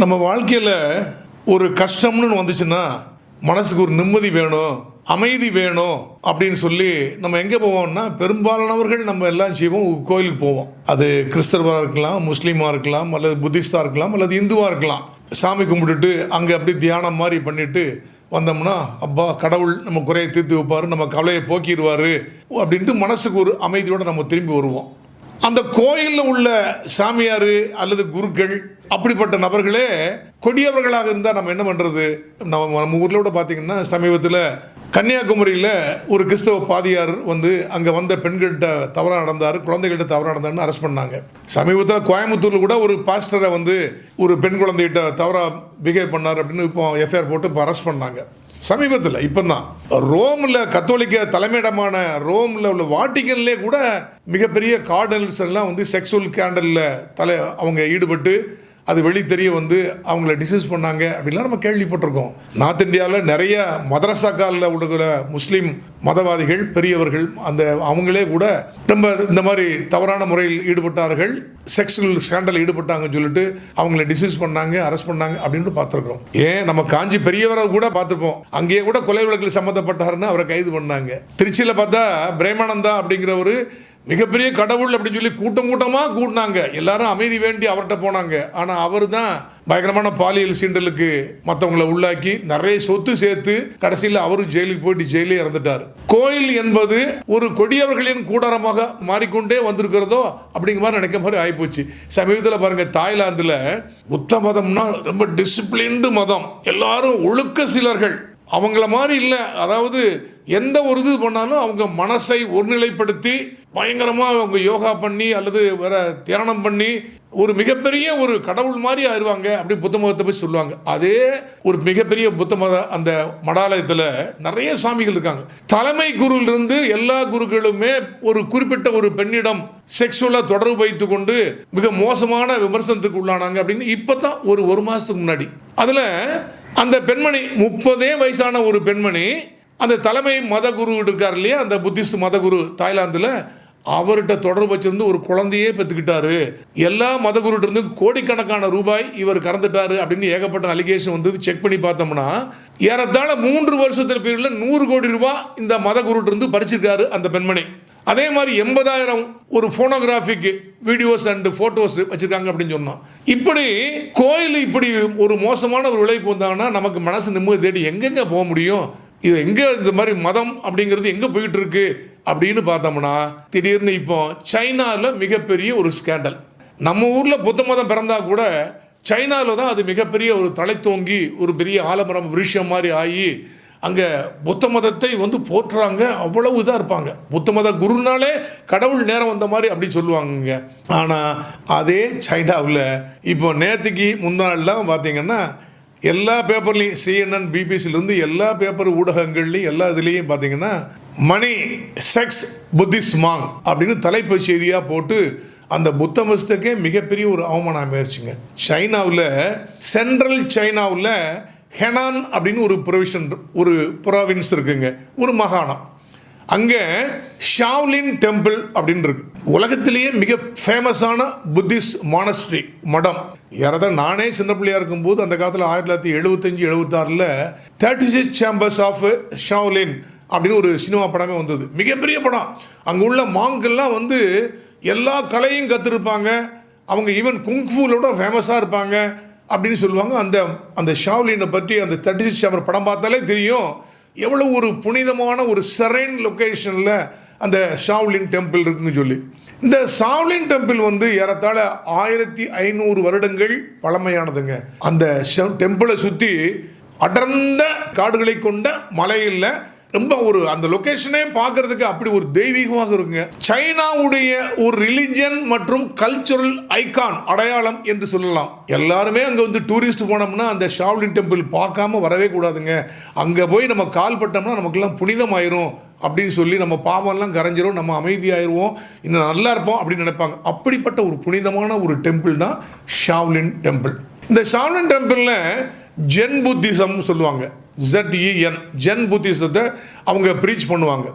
நம்ம வாழ்க்கையில் ஒரு கஷ்டம்னு வந்துச்சுன்னா மனசுக்கு ஒரு நிம்மதி வேணும் அமைதி வேணும் அப்படின்னு சொல்லி நம்ம எங்கே போவோம்னா பெரும்பாலானவர்கள் நம்ம எல்லாம் செய்வோம் கோயிலுக்கு போவோம். அது கிறிஸ்தவராக இருக்கலாம் முஸ்லீமாக இருக்கலாம் அல்லது புத்திஸ்டாக இருக்கலாம் அல்லது இந்துவாக இருக்கலாம். சாமி கும்பிட்டுட்டு அங்கே அப்படி தியானம் மாதிரி பண்ணிட்டு வந்தோம்னா அப்பா கடவுள் நம்ம குறையை தீர்த்து வைப்பார் நம்ம கவலையை போக்கிடுவார் அப்படின்ட்டு மனசுக்கு ஒரு அமைதியோடு நம்ம திரும்பி வருவோம். அந்த கோயிலில் உள்ள சாமியார் அல்லது குருக்கள் அப்படிப்பட்ட நபர்களே கொடியவர்களாக இருந்தால் நம்ம என்ன பண்ணுறது நம்ம நம்ம ஊரில் கூட பார்த்தீங்கன்னா சமீபத்தில் கன்னியாகுமரியில் ஒரு கிறிஸ்தவ பாதியார் வந்து அங்கே வந்த பெண்கள்கிட்ட தவறாக நடந்தார் குழந்தைகள்கிட்ட தவறாக நடந்தார்னு அரெஸ்ட் பண்ணாங்க. சமீபத்தில் கோயம்புத்தூரில் கூட ஒரு பாஸ்டரை வந்து ஒரு பெண் குழந்தைகிட்ட தவறாக பிஹேவ் பண்ணார் அப்படின்னு இப்போ எஃப்ஐஆர் போட்டு இப்போ அரெஸ்ட் பண்ணாங்க. சமீபத்தில் இப்போ தான் ரோமில் கத்தோலிக்க தலைமையிடமான ரோமில் உள்ள வாட்டிக்கன்லே கூட மிகப்பெரிய கார்டல்ஸ் எல்லாம் வந்து செக்ஸுவல் கேண்டலில் தலை அவங்க ஈடுபட்டு அது வெளி தெரிய வந்து அவங்கள டிசைஸ் பண்ணாங்க அப்படிலாம் நம்ம கேள்விப்பட்டிருக்கோம். நார்த் இந்தியாவில் நிறைய மதரசாக்காலில் உள்ள முஸ்லீம் மதவாதிகள் பெரியவர்கள் அந்த அவங்களே கூட ரொம்ப இந்த மாதிரி தவறான முறையில் ஈடுபட்டார்கள். செக்ஸுவல் ஸ்கேண்டல் ஈடுபட்டாங்கன்னு சொல்லிட்டு அவங்கள டிசைஸ் பண்ணாங்க அரெஸ்ட் பண்ணாங்க அப்படின்ட்டு பார்த்துருக்கோம் ஏன்? நம்ம காஞ்சி பெரியவரை கூட பார்த்துருப்போம். அங்கேயே கூட கொலை வழக்கில் சம்மந்தப்பட்டாருன்னு அவரை கைது பண்ணாங்க. திருச்சியில் பார்த்தா பிரேமானந்தா அப்படிங்கிற ஒரு மிகப்பெரிய கடவுள் அப்படின்னு சொல்லி கூட்டம் கூட்டமாக கூட்டினாங்க. எல்லாரும் அமைதி வேண்டி அவர்கிட்ட போனாங்க. ஆனால் அவர் தான் பயங்கரமான பாலியல் சீண்டலுக்கு மற்றவங்களை உள்ளாக்கி நிறைய சொத்து சேர்த்து கடைசியில் அவரும் ஜெயிலுக்கு போயிட்டு ஜெயிலே இறந்துட்டார். கோயில் என்பது ஒரு கொடியவர்களின் கூடாரமாக மாறிக்கொண்டே வந்திருக்கிறதோ அப்படிங்கிற மாதிரி நினைக்க மாதிரி ஆகிப்போச்சு சமீபத்தில் பாருங்க தாய்லாந்தில் புத்த மதம்னா ரொம்ப டிசிப்ளின்டு மதம். எல்லாரும் ஒழுக்க சிலர்கள். அவங்கள மாதிரி இல்லை. அதாவது எந்த ஒரு இது பண்ணாலும் அவங்க மனசை ஒருநிலைப்படுத்தி பயங்கரமாக அவங்க யோகா பண்ணி அல்லது வேற தியானம் பண்ணி ஒரு மிகப்பெரிய ஒரு கடவுள் மாதிரி ஆயிடுவாங்க அப்படி புத்த மதத்தை போய் சொல்லுவாங்க. அதே ஒரு மிகப்பெரிய புத்த மத அந்த மடாலயத்தில் நிறைய சாமிகள் இருக்காங்க. தலைமை குருவிலிருந்து எல்லா குருக்களுமே ஒரு குறிப்பிட்ட ஒரு பெண்ணிடம் செக்ஷுவலாக தொடர்பு வைத்து கொண்டு மிக மோசமான விமர்சனத்துக்கு உள்ளானாங்க அப்படின்னு இப்போ தான் ஒரு ஒரு மாதத்துக்கு முன்னாடி. அதில் அந்த பெண்மணி முப்பதே வயசான ஒரு பெண்மணி அந்த தலைமை மத குரு இருக்கார் இல்லையா? அந்த புத்திஸ்ட் மதகுரு தாய்லாந்தில் அவர்கிட்ட தொடர்பு வச்சிருந்து ஒரு குழந்தையே பெற்றுக்கிட்டாரு. எல்லா மதகுருட்ட இருந்து கோடிக்கணக்கான ரூபாய் இவர் கறந்துட்டாரு அப்படின்னு ஏகப்பட்ட அலிகேஷன் வந்து செக் பண்ணி பார்த்தோம்னா ஏறத்தாழ மூன்று வருஷத்தில் பீரியடில் நூறு கோடி ரூபாய் இந்த மதகுருட்ட இருந்து பறிச்சிருக்காரு அந்த பெண்மணி. அதே மாதிரி எண்பதாயிரம் ஒரு ஃபோனோகிராஃபிக் வீடியோஸ் அண்ட் ஃபோட்டோஸ் வச்சுருக்காங்க அப்படின்னு சொன்னோம். இப்படி கோயில் இப்படி ஒரு மோசமான ஒரு விலைக்கு வந்தாங்கன்னா நமக்கு மனசு நிம்மதி தேடி எங்கெங்கே போக முடியும்? இது எங்கே இந்த மாதிரி மதம் அப்படிங்கிறது எங்கே போயிட்டு இருக்கு? அப்படின்னு பார்த்தோம்னா திடீர்னு இப்போ சைனாவில் மிகப்பெரிய ஒரு ஸ்கேண்டல் நம்ம ஊரில் புத்த மதம் பிறந்தா கூட சைனாவில் தான் அது மிகப்பெரிய ஒரு தலை தோங்கி ஒரு பெரிய ஆலமரம் விருஷம் மாதிரி ஆகி அங்கே புத்த மதத்தை வந்து போற்றுறாங்க அவ்வளவு இதாக இருப்பாங்க. புத்த மத குருனாலே கடவுள் நேரம் வந்த மாதிரி அப்படி சொல்லுவாங்க ஆனால் அதே சைனாவில் இப்போ நேற்றுக்கு முந்தானெல்லாம் பார்த்தீங்கன்னா எல்லா பேப்பர்லேயும் சிஎன்என் பிபிசிலேருந்து எல்லா பேப்பர் ஊடகங்கள்லேயும் எல்லா இதுலேயும் பார்த்தீங்கன்னா மணி செக்ஸ் புத்திஸ்ட் மாங் அப்படின்னு தலைப்பு செய்தியாக போட்டு அந்த புத்த மதத்துக்கே மிகப்பெரிய ஒரு அவமானம் ஆயிடுச்சுங்க சைனாவில் சென்ட்ரல் சைனாவில் ஹெனான் அப்படின்னு ஒரு ப்ரொவிஷன் ஒரு ப்ராவின்ஸ் இருக்குங்க. ஒரு மாகாணம். அங்கே ஷாவ்லின் டெம்பிள் அப்படின்னு இருக்கு. உலகத்திலேயே மிக ஃபேமஸான புத்திஸ்ட் மானஸ்ட்ரி மடம். யாராவது நானே சின்ன பிள்ளையா இருக்கும்போது அந்த காலத்தில் ஆயிரத்தி தொள்ளாயிரத்தி எழுபத்தஞ்சு எழுபத்தாறில் thirty six chambers of Shaolin அப்படின்னு ஒரு சினிமா படமே வந்தது. மிகப்பெரிய படம். அங்கே உள்ள மாங்கெல்லாம் வந்து எல்லா கலையும் கற்றுருப்பாங்க அவங்க ஈவன் குங்ஃபூலோட ஃபேமஸாக இருப்பாங்க அப்படின்னு சொல்லுவாங்க. அந்த அந்த ஷாவ்லினை பற்றி அந்த தேர்ட்டி சிக்ஸ் அவர் படம் பார்த்தாலே தெரியும். எவ்வளோ ஒரு புனிதமான ஒரு செரைன் லொக்கேஷனில் அந்த ஷாவ்லின் டெம்பிள் இருக்குன்னு சொல்லி. இந்த ஷாவ்லின் டெம்பிள் வந்து ஏறத்தாழ ஆயிரத்தி ஐநூறு வருடங்கள் பழமையானதுங்க. அந்த டெம்பிளை சுற்றி அடர்ந்த காடுகளை கொண்ட மலையில் ரொம்ப ஒரு அந்த லொக்கேஷனே பார்க்கறதுக்கு அப்படி ஒரு தெய்வீகமாக இருக்குங்க. சைனாவுடைய ஒரு ரிலிஜன் மற்றும் கல்ச்சுரல் ஐகான் அடையாளம் என்று சொல்லலாம். எல்லாருமே அங்கே வந்து டூரிஸ்ட் போனோம்னா அந்த ஷாவ்லின் டெம்பிள் பார்க்காம வரவே கூடாதுங்க. அங்கே போய் நம்ம கால் பட்டோம்னா நமக்கெல்லாம் புனிதமாயிரும் அப்படின்னு சொல்லி நம்ம பாவம்லாம் கரைஞ்சிரும் நம்ம அமைதியாயிருவோம் இன்னும் நல்லா இருப்போம் அப்படின்னு நினைப்பாங்க. அப்படிப்பட்ட ஒரு புனிதமான ஒரு டெம்பிள் தான் ஷாவ்லின் டெம்பிள் இந்த ஷாவ்லின் டெம்பிளில் ஜென் புத்திசம் சொல்லுவாங்க. ZEN ஜென் புத்திசத்தை அவங்க ப்ரீச் பண்ணுவாங்க.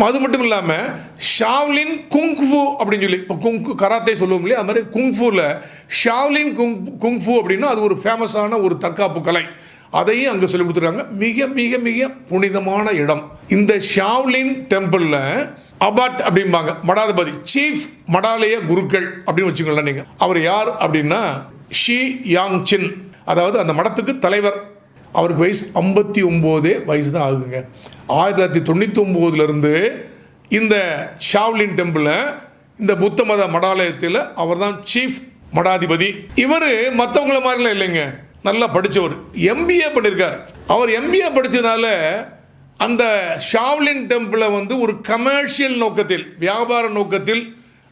அது மட்டும் இல்லாமல் ஷாவ்லின் குங்ஃபு அப்படின்னு சொல்லி இப்போ குங்கு கராத்தே சொல்லுவோம் இல்லையா? அது மாதிரி குங்ஃபுவில் ஷாவ்லின் குங் குங்ஃபு அப்படின்னா அது ஒரு ஃபேமஸான ஒரு தற்காப்பு கலை. அதையும் அங்கே சொல்லி கொடுத்துருக்காங்க. மிக மிக மிக புனிதமான இடம். இந்த ஷாவ்லின் டெம்பிளில் அபாட் அப்படிம்பாங்க மடாதிபதி சீஃப் மடாலய குருக்கள் அப்படின்னு வச்சுக்கோங்களேன் நீங்கள் அவர் யார் அப்படின்னா ஷி யாங் சின். அதாவது அந்த மடத்துக்கு தலைவர் அவருக்கு வயசு ஐம்பத்தி ஒம்போதே வயசு தான் ஆகுங்க. ஆயிரத்தி தொள்ளாயிரத்தி தொண்ணூற்றி ஒம்போதுலேருந்து இந்த ஷாவ்லின் டெம்பிளில் இந்த புத்த மத மடாலயத்தில் அவர் தான் சீஃப் மடாதிபதி. இவர் மற்றவங்கள மாதிரிலாம் இல்லைங்க. நல்லா படித்தவர் எம்பிஏ பண்ணியிருக்கார் அவர் எம்பிஏ படித்ததுனால அந்த ஷாவ்லின் டெம்பிளை வந்து ஒரு கமர்ஷியல் நோக்கத்தில் வியாபார நோக்கத்தில்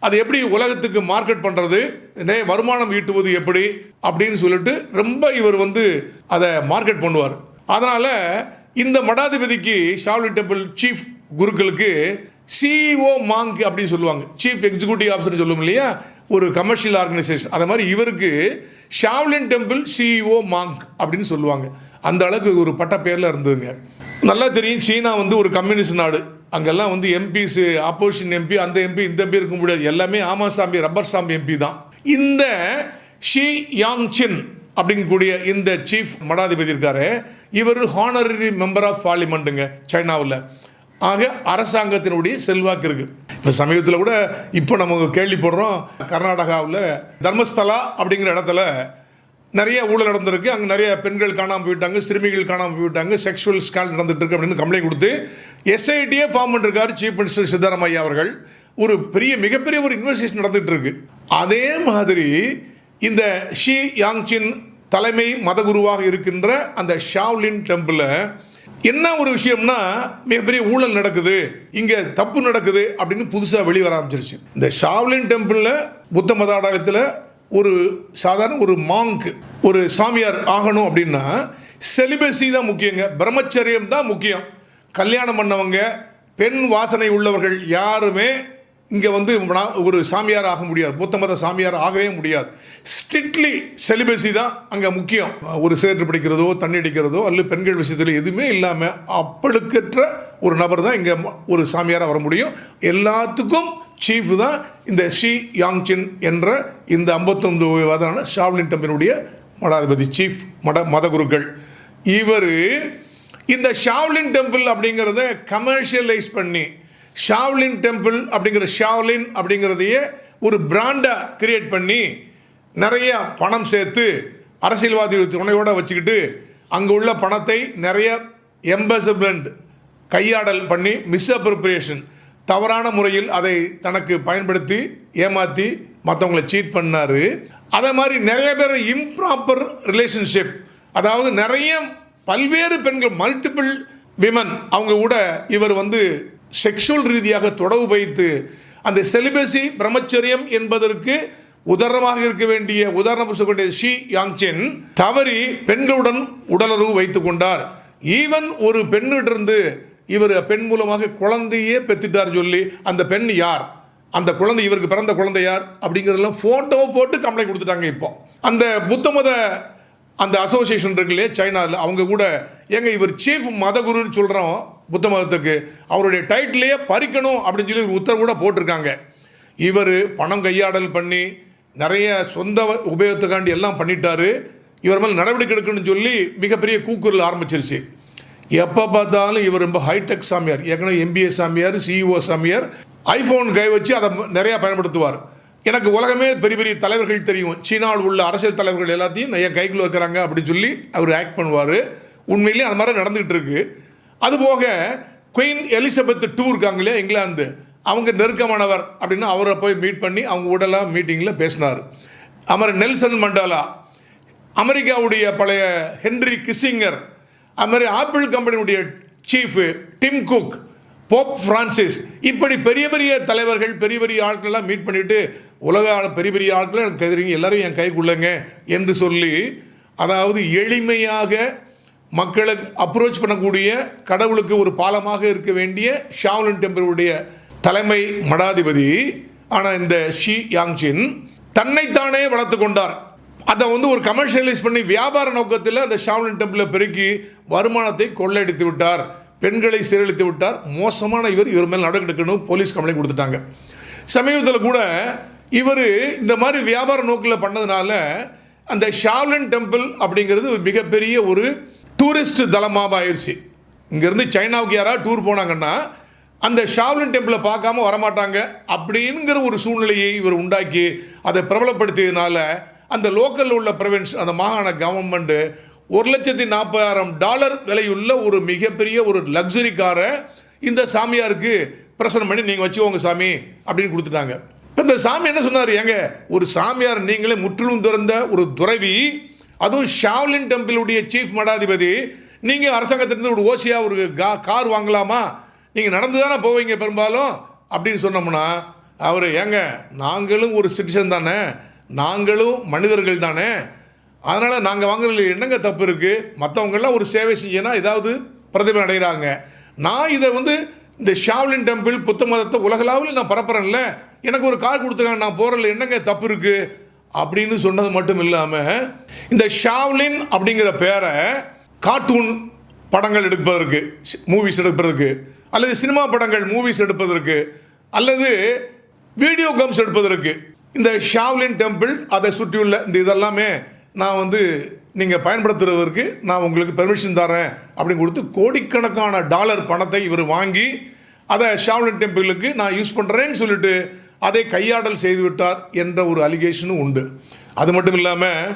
அது எப்படி உலகத்துக்கு மார்க்கெட் பண்ணுறது நே வருமானம் ஈட்டுவது எப்படி? அப்படின்னு சொல்லிட்டு ரொம்ப இவர் வந்து அதை மார்க்கெட் பண்ணுவார். அதனால் இந்த மடாதிபதிக்கு ஷாவ்லின் டெம்பிள் சீஃப் குருக்களுக்கு சிஇஓ மாங்க் அப்படின்னு சொல்லுவாங்க. சீஃப் எக்ஸிக்யூட்டிவ் ஆஃபீஸர் சொல்லுவோம் இல்லையா? ஒரு கமர்ஷியல் ஆர்கனைசேஷன் அதை மாதிரி இவருக்கு ஷாவ்லின் டெம்பிள் சிஇஓ மாங்க் அப்படின்னு சொல்லுவாங்க. அந்த அளவுக்கு ஒரு பட்ட பேரில் இருந்ததுங்க. நல்லா தெரியும் சீனா வந்து ஒரு கம்யூனிஸ்ட் நாடு. அங்கெல்லாம் வந்து எம்பிஸ் ஆப்போசிஷன் எம்பி அந்த எம்பி இந்த எம்பி இருக்க முடியாது. எல்லாமே ஆமா சாமி ரப்பர் சாமி எம்பி தான். இந்த ஷி யாங் சின் அப்படிங்கக்கூடிய இந்த சீஃப் மடாதிபதி இருக்காரு. இவர் ஹானரரி மெம்பர் ஆஃப் பார்லிமெண்ட்டுங்க சைனாவில். ஆக அரசாங்கத்தினுடைய செல்வாக்கு இருக்கு. இப்போ சமீபத்தில் கூட இப்போ நம்ம கேள்விப்படுறோம் கர்நாடகாவில் தர்மஸ்தலா அப்படிங்கிற இடத்துல நிறைய ஊழல் நடந்திருக்கு. அங்கே நிறைய பெண்கள் காணாமல் போயிட்டாங்க சிறுமிகள் காணாமல் போயிட்டாங்க செக்ஷுவல் ஸ்கால் நடந்துட்டு இருக்கு அப்படின்னு கம்ப்ளைண்ட் கொடுத்து எஸ்ஐடியே ஃபார்ம் பண்ணிருக்காரு சீஃப் மினிஸ்டர் சித்தராமையா அவர்கள். ஒரு பெரிய மிகப்பெரிய ஒரு இன்வெஸ்டிகேஷன் நடந்துட்டு இருக்கு. அதே மாதிரி இந்த ஷி யாங்சின் தலைமை மதகுருவாக இருக்கின்ற அந்த ஷாவ்லின் டெம்பிளில் என்ன ஒரு விஷயம்னா மிகப்பெரிய ஊழல் நடக்குது இங்கே தப்பு நடக்குது அப்படின்னு புதுசாக வெளிவர ஆரம்பிச்சிருச்சு. இந்த ஷாவ்லின் டெம்பிளில் புத்த மத ஆடாலயத்தில் ஒரு சாதாரண ஒரு மாங்க் ஒரு சாமியார் ஆகணும் அப்படின்னா செலிபஸி தான் முக்கியங்க. பிரம்மச்சரியம் தான் முக்கியம். கல்யாணம் பண்ணவங்க பெண் வாசனை உள்ளவர்கள் யாருமே இங்கே வந்து நான் ஒரு சாமியார் ஆக முடியாது. புத்த மத சாமியார் ஆகவே முடியாது. ஸ்ட்ரிக்ட்லி செலிபஸி தான் அங்கே முக்கியம். ஒரு சேற்று பிடிக்கிறதோ தண்ணி அடிக்கிறதோ அல்லது பெண்கள் விஷயத்தில் எதுவுமே இல்லாமல் அப்பழுக்கற்ற ஒரு நபர் தான் இங்கே ஒரு சாமியாராக வர முடியும். எல்லாத்துக்கும் சீஃப் தான் இந்த ஷி யாங்சின் என்ற இந்த ஐம்பத்தொன்று வயதான ஷாவ்லின் டெம்பிளுடைய மடாதிபதி சீஃப் மட மதகுருக்கள். இவர் இந்த ஷாவ்லின் டெம்பிள் அப்படிங்கிறத கமர்ஷியலைஸ் பண்ணி ஷாவ்லின் டெம்பிள் அப்படிங்கிற ஷாவ்லின் அப்படிங்கிறதையே ஒரு பிராண்டாக கிரியேட் பண்ணி நிறைய பணம் சேர்த்து அரசியல்வாதி துணையோடு வச்சுக்கிட்டு அங்கே உள்ள பணத்தை நிறைய எம்பசபிளண்ட் கையாடல் பண்ணி மிஸ்அப்ரோப்ரியேஷன் தவறான முறையில் அதை தனக்கு பயன்படுத்தி ஏமாற்றி மற்றவங்களை சீட் பண்ணார். அதே மாதிரி நிறைய பேர் இம்ப்ராப்பர் ரிலேஷன்ஷிப் அதாவது நிறைய பல்வேறு பெண்கள் மல்டிபிள் விமன் அவங்க கூட இவர் வந்து செக்ஷுவல் ரீதியாக தொடர்பு வைத்து அந்த செலிபசி பிரம்மச்சரியம் என்பதற்கு உதாரணமாக இருக்க வேண்டிய உதாரணம் சொல்லக்கூடிய ஷி யாங்சென் தவறி பெண்களுடன் உடலுறவு வைத்துக் கொண்டார். ஈவன் ஒரு பெண்ணிட்டிருந்து இவர் பெண் மூலமாக குழந்தையே பெற்றுட்டார் சொல்லி அந்த பெண் யார்? அந்த குழந்தை இவருக்கு பிறந்த குழந்தை யார்? அப்படிங்கிறதெல்லாம் ஃபோட்டோவை போட்டு கம்ப்ளைண்ட் கொடுத்துட்டாங்க இப்போ. அந்த புத்த மத அந்த அசோசியேஷன் இருக்குல்லையே சைனாவில் அவங்க கூட ஏங்க இவர் சீஃப் மதகுருன்னு சொல்கிறோம் புத்த மதத்துக்கு அவருடைய டைட்டிலேயே பறிக்கணும் அப்படின்னு சொல்லி ஒரு உத்தரவு கூட போட்டிருக்காங்க. இவர் பணம் கையாடல் பண்ணி நிறைய சொந்த உபயோகத்துக்காண்டி எல்லாம் பண்ணிட்டாரு. இவர் மேலே நடவடிக்கை எடுக்கணும்னு சொல்லி மிகப்பெரிய கூக்குரல் ஆரம்பிச்சிருச்சு. எப்போ பார்த்தாலும் இவர் ரொம்ப ஹைடெக் சாமியார். ஏற்கனவே எம்பிஏ சாமியார் சிஇஓ சாமியார். ஐஃபோன் கை வச்சு அதை நிறையா பயன்படுத்துவார். எனக்கு உலகமே பெரிய பெரிய தலைவர்கள் தெரியும். சீனாவில் உள்ள அரசியல் தலைவர்கள் எல்லாத்தையும் என் கைக்குள்ள இருக்கிறாங்க அப்படின்னு சொல்லி அவர் ஆக்ட் பண்ணுவார். உண்மையிலேயே அது மாதிரி நடந்துகிட்டு இருக்கு. அதுபோக குயின் எலிசபெத் டூ இருக்காங்க இல்லையா இங்கிலாந்து. அவங்க நெருக்கமானவர் அப்படின்னு அவரை போய் மீட் பண்ணி அவங்க உடலாக மீட்டிங்கில் பேசினார். அமர் நெல்சன் மண்டாலா. அமெரிக்காவுடைய பழைய ஹென்ரி கிஸ்ஸிங்கர் அது மாதிரி ஆப்பிள் கம்பெனியுடைய chief Tim Cook Pope Francis இப்படி பெரிய பெரிய தலைவர்கள் பெரிய பெரிய ஆட்கள்லாம் மீட் பண்ணிட்டு உலக ஆள் பெரிய பெரிய ஆட்களை எனக்கு தெரியுங்க எல்லாரும் என் கைக்குள்ளங்க என்று சொல்லி அதாவது எளிமையாக மக்களுக்கு அப்ரோச் பண்ணக்கூடிய கடவுளுக்கு ஒரு பாலமாக இருக்க வேண்டிய ஷாவ்லின் டெம்பிளுடைய தலைமை மடாதிபதி ஆனால் இந்த ஷி யாங்சின் தன்னைத்தானே வளர்த்து கொண்டார். அதை வந்து ஒரு கமர்ஷியலைஸ் பண்ணி வியாபார நோக்கத்தில் அந்த ஷாவ்லின் டெம்பிளை பெருக்கி வருமானத்தை கொள்ளையடித்து விட்டார். பெண்களை சீரழித்து விட்டார். மோசமான இவர் இவர் மேல் நடவடிக்கை எடுக்கணும். போலீஸ் கம்ப்ளைண்ட் கொடுத்துட்டாங்க. சமீபத்தில் கூட இவர் இந்த மாதிரி வியாபார நோக்கில் பண்ணதுனால அந்த ஷாவ்லின் டெம்பிள் அப்படிங்கிறது ஒரு மிகப்பெரிய ஒரு டூரிஸ்ட் தலமாக ஆயிடுச்சு இங்கேருந்து சைனாவுக்கு யாராவது டூர் போனாங்கன்னா அந்த ஷாவ்லின் டெம்பிளை பார்க்காம வரமாட்டாங்க அப்படிங்கிற ஒரு சூழ்நிலையை இவர் உண்டாக்கி அதை பிரபலப்படுத்தியதுனால அந்த லோக்கலில் உள்ள ப்ரொவின்ஸ் அந்த மாகாண கவர்மெண்ட்டு ஒரு லட்சத்தி நாற்பதாயிரம் டாலர் விலையுள்ள ஒரு மிகப்பெரிய ஒரு லக்ஸுரி காரை இந்த சாமியாருக்கு பிரசனம் பண்ணி நீங்கள் வச்சுக்கோங்க சாமி அப்படின்னு கொடுத்துட்டாங்க. இப்போ இந்த சாமி என்ன சொன்னார்? ஏங்க ஒரு சாமியார் நீங்களே முற்றிலும் துறந்த ஒரு துறவி அதுவும் ஷாவ்லின் டெம்பிளுடைய சீஃப் மடாதிபதி நீங்கள் அரசாங்கத்திலிருந்து ஒரு ஓசியாக ஒரு கா கார் வாங்கலாமா? நீங்கள் நடந்து தானே போவீங்க பெரும்பாலும்? அப்படின்னு சொன்னோம்னா அவர் ஏங்க நாங்களும் ஒரு சிட்டிசன் தானே நாங்களும் மனிதர்கள் தானே? அதனால் நாங்கள் வாங்குறதுல என்னங்க தப்பு இருக்குது மற்றவங்கெல்லாம் ஒரு சேவை செய்யணும் ஏதாவது பிரதிபலம் அடைகிறாங்க. நான் இதை வந்து இந்த ஷாவ்லின் டெம்பிள் புத்த மதத்தை உலகளாவில் நான் பரப்புறேன்ல. எனக்கு ஒரு கார் கொடுத்துருக்காங்க நான் போகிறதுல என்னங்க தப்பு இருக்குது அப்படின்னு சொன்னது மட்டும் இல்லாமல் இந்த ஷாவ்லின் அப்படிங்கிற பேரை கார்ட்டூன் படங்கள் எடுப்பதற்கு மூவிஸ் எடுப்பதற்கு அல்லது சினிமா படங்கள் மூவிஸ் எடுப்பதற்கு அல்லது வீடியோ கேம்ஸ் எடுப்பதற்கு இந்த ஷாவ்லின் டெம்பிள் அதை சுற்றியுள்ள இந்த இதெல்லாமே நான் வந்து நீங்கள் பயன்படுத்துகிறவருக்கு நான் உங்களுக்கு பெர்மிஷன் தரேன் அப்படின்னு கொடுத்து கோடிக்கணக்கான டாலர் பணத்தை இவர் வாங்கி அதை ஷாவ்லின் டெம்பிளுக்கு நான் யூஸ் பண்ணுறேன்னு சொல்லிட்டு அதை கையாடல் செய்து விட்டார் என்ற ஒரு அலிகேஷனும் உண்டு. அது மட்டும் இல்லாமல்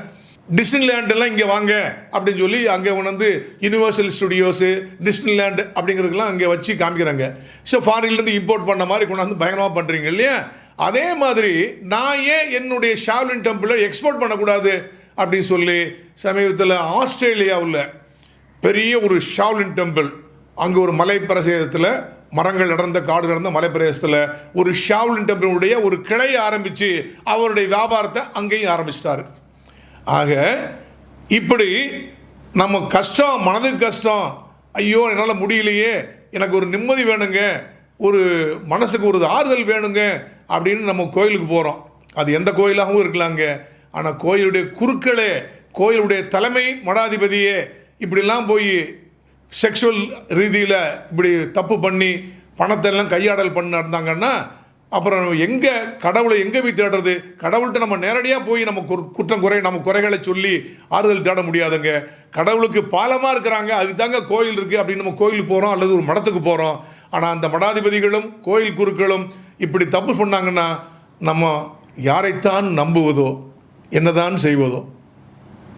டிஸ்னிலேண்டெல்லாம் இங்கே வாங்க அப்படின்னு சொல்லி அங்கே கொண்டு யூனிவர்சல் ஸ்டுடியோஸு டிஸ்னிலேண்டு அப்படிங்கிறதுக்கெல்லாம் அங்கே வச்சு காமிக்கிறாங்க. ஸோ ஃபாரின்லேருந்து இம்போர்ட் பண்ண மாதிரி கொண்டாந்து பயங்கரமாக பண்ணுறீங்க இல்லையா? அதே மாதிரி நான் ஏன் என்னுடைய ஷாவ்லின் டெம்பிளை எக்ஸ்போர்ட் பண்ணக்கூடாது அப்படின்னு சொல்லி சமீபத்தில் ஆஸ்திரேலியாவில் பெரிய ஒரு ஷாவ்லின் டெம்பிள் அங்கே ஒரு மலை பிரதேசத்தில் மரங்கள் நடந்த காடு நடந்த மலை பிரதேசத்தில் ஒரு ஷாவ்லின் டெம்பிளுடைய ஒரு கிளையை ஆரம்பித்து அவருடைய வியாபாரத்தை அங்கேயும் ஆரம்பிச்சிட்டாரு. ஆக இப்படி நம்ம கஷ்டம் மனதுக்கு கஷ்டம் ஐயோ என்னால் முடியலையே எனக்கு ஒரு நிம்மதி வேணுங்க ஒரு மனசுக்கு ஒரு ஆறுதல் வேணுங்க அப்படின்னு நம்ம கோயிலுக்கு போகிறோம் அது எந்த கோயிலாகவும் இருக்கலாங்க. ஆனால் கோயிலுடைய குருக்களே கோயிலுடைய தலைமை மடாதிபதியே இப்படிலாம் போய் செக்ஷுவல் ரீதியில் இப்படி தப்பு பண்ணி பணத்தை எல்லாம் கையாடல் பண்ண நடந்தாங்கன்னா அப்புறம் எங்கே கடவுளை எங்கே போய் தேடுறது? கடவுள்கிட்ட நம்ம நேரடியாக போய் நம்ம குற்றம் குறை நம்ம குறைகளை சொல்லி ஆறுதல் தேட முடியாதுங்க. கடவுளுக்கு பாலமாக இருக்கிறாங்க. அதுக்கு தாங்க கோயில் இருக்குது அப்படின்னு நம்ம கோயிலுக்கு போகிறோம் அல்லது ஒரு மடத்துக்கு போகிறோம் ஆனால் அந்த மடாதிபதிகளும் கோயில் குருக்களும் இப்படி தப்பு சொன்னாங்கன்னா நம்ம யாரைத்தான் நம்புவதோ என்னதான் செய்வதோ